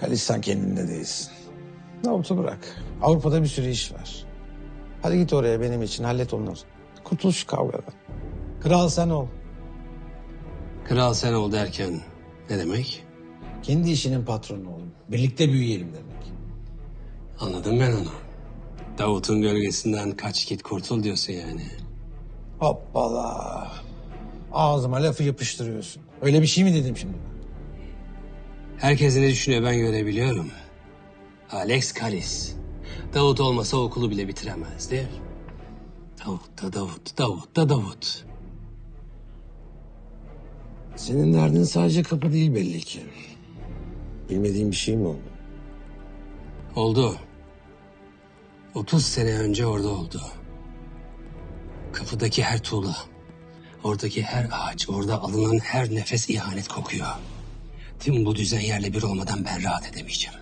Kalis sen kendinde değilsin. Davut'u bırak. Avrupa'da bir sürü iş var. Hadi git oraya benim için hallet onları. Kurtul şu kavgadan. Kral sen ol. Kral sen ol derken ne demek? Kendi işinin patronu ol. Birlikte büyüyelim demek. Anladım ben onu. Davut'un gölgesinden kaç git kurtul diyorsun yani. Hoppala. Ağzıma lafı yapıştırıyorsun. Öyle bir şey mi dedim şimdi? Herkes ne düşünüyor ben görebiliyorum. Alex Kalis. Davut olmasa okulu bile bitiremezdi. Davut da Davut, Davut da Davut. Senin derdin sadece kapı değil belli ki. Bilmediğim bir şey mi oldu? Oldu. 30 sene önce orada oldu. Kapıdaki her tuğla, oradaki her ağaç, orada alınan her nefes ihanet kokuyor. Tüm bu düzen yerle bir olmadan ben rahat edemeyeceğim.